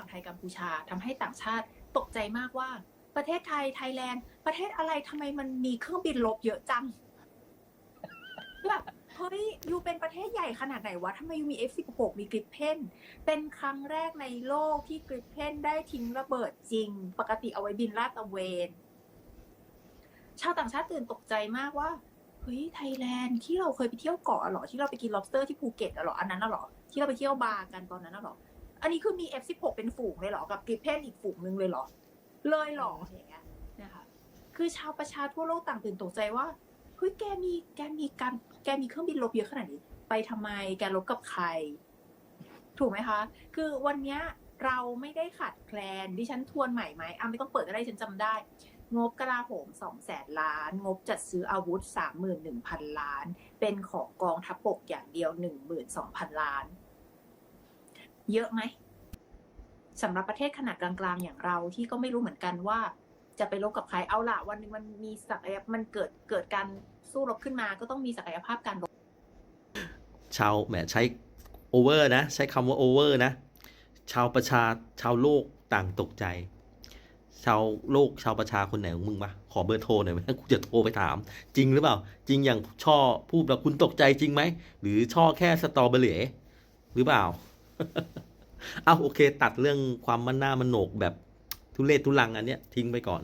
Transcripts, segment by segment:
ว่างไทยกัมพูชาทำให้ต่างชาติตกใจมากว่า ประเทศไทยไทยแลนด์ ประเทศอะไรทำไมมันมีเครื่องบินลบเยอะจังแบบเฮ้ยยูเป็นประเทศใหญ่ขนาดไหนวะทำไมยูมี F16 มีกริปเพนเป็นครั้งแรกในโลกที่กริปเพนได้ทิ้งระเบิดจริง ปกติเอาไว้บินลาดตระเวน ชาวต่างชาติตื่นตกใจมากว่าเฮ้ยไทยแลนด์ที่เราเคยไปเที่ยวเกาะอะเหรอที่เราไปกิน lobster ที่ภูเก็ตอะเหรออันนั้นอะหรอที่เราไปเที่ยวบาร์กันตอนนั้นอะหรอ อันนี้คือมี F16 เป็นฝูงเลยเหรอ กับกริปเพนอีกฝูงหนึ่งเลยเหรอ เลยเหรออย่างเงี้ยนะคะคือชาวประชาทั่วโลกต่างตื่นตกใจว่าเฮ้ยแกมีแกมีการแกมีเครื่องบินรบเยอะขนาดนี้ ไปทำไมแกรบกับใคร ถูกไหมคะ คือวันเนี้ยเราไม่ได้ขาดแคลนดิฉันทวนใหม่ไหมอะไม่ต้องเปิดก็ได้ฉันจำได้ งบกลาโหมสองแสนล้าน งบจัดซื้ออาวุธสามหมื่นหนึ่งพันล้าน เป็นของกองทัพบกอย่างเดียวหนึ่งหมื่นสองพันล้าน เยอะไหมสำหรับประเทศขนาดกลางๆ อย่างเราที่ก็ไม่รู้เหมือนกันว่า จะไปรบกับใครเอาละวันหนึ่งมันมีศักยภาพมันเกิดเกิดการสู้รบขึ้นมา ก็ต้องมีศักยภาพการรบชาวแหมใช้โอเวอร์นะ ใช้คำว่าโอเวอร์นะ ชาวประชาชาวโลกต่างตกใจ ชาวโลกชาวประชาคนไหนของมึงมาขอเบอร์โทรหน่อยไหมกูจะโทรไปถาม จริงหรือเปล่า จริงอย่างช่อพูดแล้วคุณตกใจจริงไหมหรือช่อแค่สตรอเบอรี่หรือเปล่า เอาโอเค ตัดเรื่องความมันหน้ามันโหนกแบบทุเลศทุลังอันเนี้ยทิ้งไปก่อน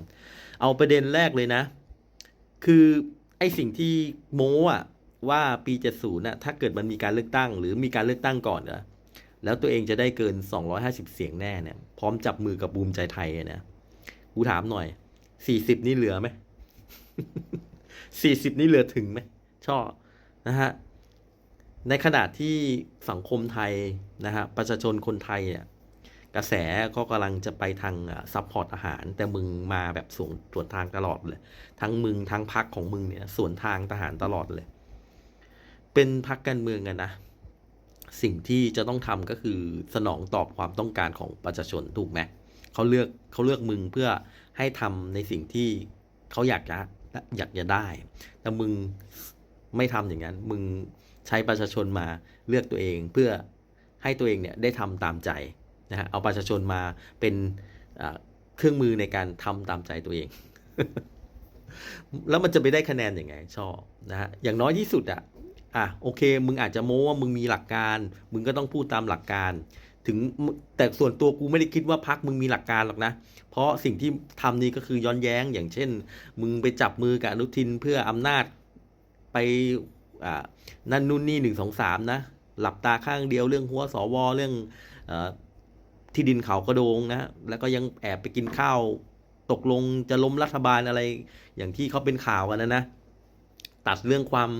เอาประเด็นแรกเลยนะ คือไอสิ่งที่โม้อะว่าปี 70น่ะถ้าเกิดมันมีการเลือกตั้ง หรือมีการเลือกตั้งก่อนนะแล้วตัวเองจะได้เกิน 250 เสียงแน่เนี่ยพร้อมจับมือกับบูมใจไทยนะกูถามหน่อย 40 นี่เหลือไหม40 นี่เหลือถึงไหมชอบนะฮะ ในขณะที่สังคมไทยนะฮะประชาชนคนไทยเนี่ยกระแสก็กำลังจะไปทางซัพพอร์ตอาหาร แต่มึงมาแบบสวนสวนทางตลอดเลย ทั้งมึงทั้งพักของมึงเนี่ยสวนทางทหารตลอดเลย เป็นพักการเมืองกันนะ สิ่งที่จะต้องทำก็คือสนองตอบความต้องการของประชาชนถูกไหมเขาเลือกเขาเลือกมึงเพื่อให้ทำในสิ่งที่เขาอยากจะอยากจะได้ แต่มึงไม่ทำอย่างนั้น มึง ใช้ประชาชนมาเลือกตัวเองเพื่อให้ตัวเองเนี่ยได้ทำตามใจนะฮะเอาประชาชนมาเป็นเครื่องมือในการทำตามใจตัวเอง แล้วมันจะไปได้คะแนนยังไงชอบนะฮะอย่างน้อยที่สุดอะอะโอเค มึงอาจจะโม้ว่ามึงมีหลักการ มึงก็ต้องพูดตามหลักการ ถึงแต่ส่วนตัวกูไม่ได้คิดว่าพักมึงมีหลักการหรอกนะ เพราะสิ่งที่ทำนี้ก็คือย้อนแย้งอย่างเช่น มึงไปจับมือกับอนุทินเพื่ออำนาจไป นั่นนู่นนี่หนึ่งสองสามนะ หลับตาข้างเดียวเรื่องหัวสวเรื่องอที่ดินเขากระโดงนะ แล้วก็ยังแอบไปกินข้าว ตกลงจะล้มรัฐบาลอะไร อย่างที่เขาเป็นข่าวกันนะนะ ตัดเรื่องความ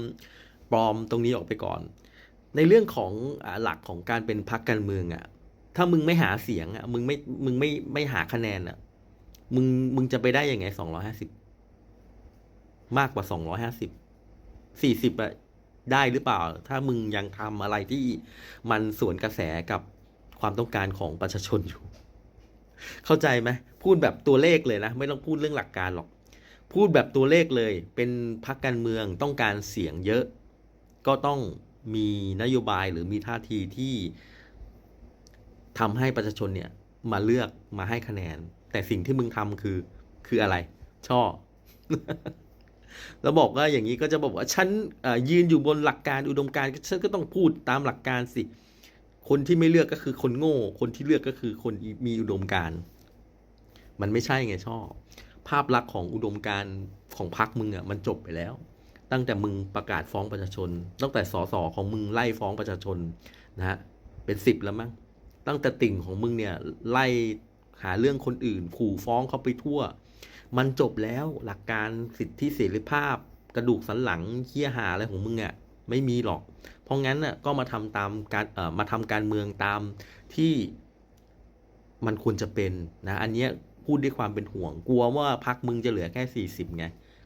ปลอมตรงนี้ออกไปก่อน ในเรื่องของอหลักของการเป็นพรรคการเมืองอะ่ะ ถ้ามึงไม่หาเสียงอะ่ะ มึงไม่ มึงไม่ ไม่หาคะแนนอะ่ะ มึง มึงจะไปได้ยังไงสองร้อยห้าสิบ มากกว่าสองร้อยห้าสิบ สี่สิบอะ ได้หรือเปล่า ถ้ามึงยังทำอะไรที่มันสวนกระแสกับความต้องการของประชาชนอยู่ เข้าใจไหมพูดแบบตัวเลขเลยนะ ไม่ต้องพูดเรื่องหลักการหรอก พูดแบบตัวเลขเลย เป็นพรรคการเมืองต้องการเสียงเยอะ ก็ต้องมีนโยบายหรือมีท่าทีที่ทำให้ประชาชนเนี่ยมาเลือกมาให้คะแนน แต่สิ่งที่มึงทำคือคืออะไร ช่อ แล้วบอกว่าอย่างนี้ก็จะบอกว่าฉันยืนอยู่บนหลักการอุดมการ์ฉันก็ต้องพูดตามหลักการสิ คนที่ไม่เลือกก็คือคนโง่ คนที่เลือกก็คือคนมีอุดมการ์มันไม่ใช่ไงชอบ ภาพลักษณ์ของอุดมการ์ของพรรคมึงอะมันจบไปแล้ว ตั้งแต่มึงประกาศฟ้องประชาชน ตั้งแต่สสของมึงไล่ฟ้องประชาชนนะฮะเป็นสิบแล้วมั้งตั้งแต่ติ่งของมึงเนี่ยไล่หาเรื่องคนอื่นขู่ฟ้องเขาไปทั่ว มันจบแล้วหลักการสิทธิเสรีภาพ กระดูกสันหลังเคี้ยหาอะไรของมึงอะ่ะไม่มีหรอก เพราะงั้นน่ะก็มาทำตามการเอ่อมาทำการเมืองตามที่มันควรจะเป็นนะอันเนี้ยพูดด้วยความเป็นห่วง กลัวว่าพักมึงจะเหลือแค่สี่สิบไง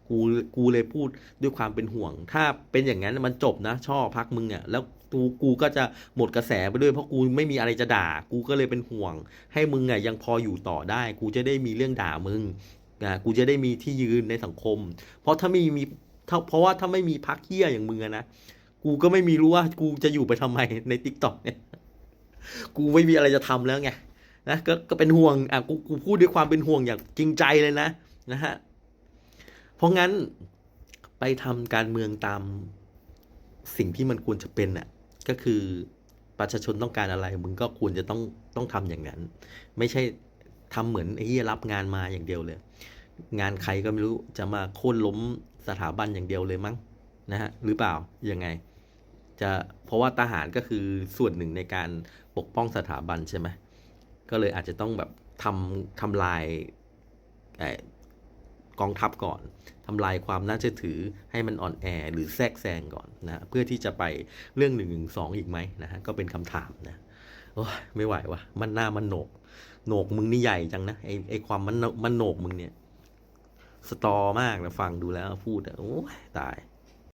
กูกูเลยพูดด้วยความเป็นห่วง ถ้าเป็นอย่างนั้นมันจบนะชอบพักมึงอะแล้วกูกูก็จะหมดกระแสไปด้วยเพราะกูไม่มีอะไรจะด่า กูก็เลยเป็นห่วง ให้มึงอะยังพออยู่ต่อได้ กูจะได้มีเรื่องด่ามึง อ่ากูจะได้มีที่ยืนในสังคม เพราะถ้าไม่มีเพราะว่าถ้าไม่มีพักเฮี้ยอย่างมึงอะนะกูก็ไม่มีรู้ว่ากูจะอยู่ไปทำไมในทิกตอกเนี่ยกูไม่มีอะไรจะทำแล้วไงนะก็ก็เป็นห่วงอะกูกูพูดด้วยความเป็นห่วงอย่างจริงใจเลยนะนะฮะเพราะงั้นไปทำการเมืองตามสิ่งที่มันควรจะเป็นอะก็คือประชาชนต้องการอะไร มึงก็ควรจะต้องต้องทำอย่างนั้น ไม่ใช่ ทำเหมือนไอ้ที่รับงานมาอย่างเดียวเลย งานใครก็ไม่รู้จะมาโค่นล้มสถาบันอย่างเดียวเลยมั้งนะฮะหรือเปล่ายังไง จะเพราะว่าทหารก็คือส่วนหนึ่งในการปกป้องสถาบันใช่ไหมก็เลยอาจจะต้องแบบทำทำลายอกองทัพก่อนทำลายความน่าเชื่อถือให้มันอ่อนแอหรือแทรกแซงก่อนนะเพื่อที่จะไปเรื่องหนึ่งหนึ่งสองอีกไหมนะฮะก็เป็นคำถามนะ โอ้ยไม่ไหววะมันหน้ามันโหนกโหนกมึงนี่ใหญ่จังนะไอไอความมันมันโหนกมึงเนี่ย สตอมากนะฟังดูแล้วพูดอะโอ้ยตาย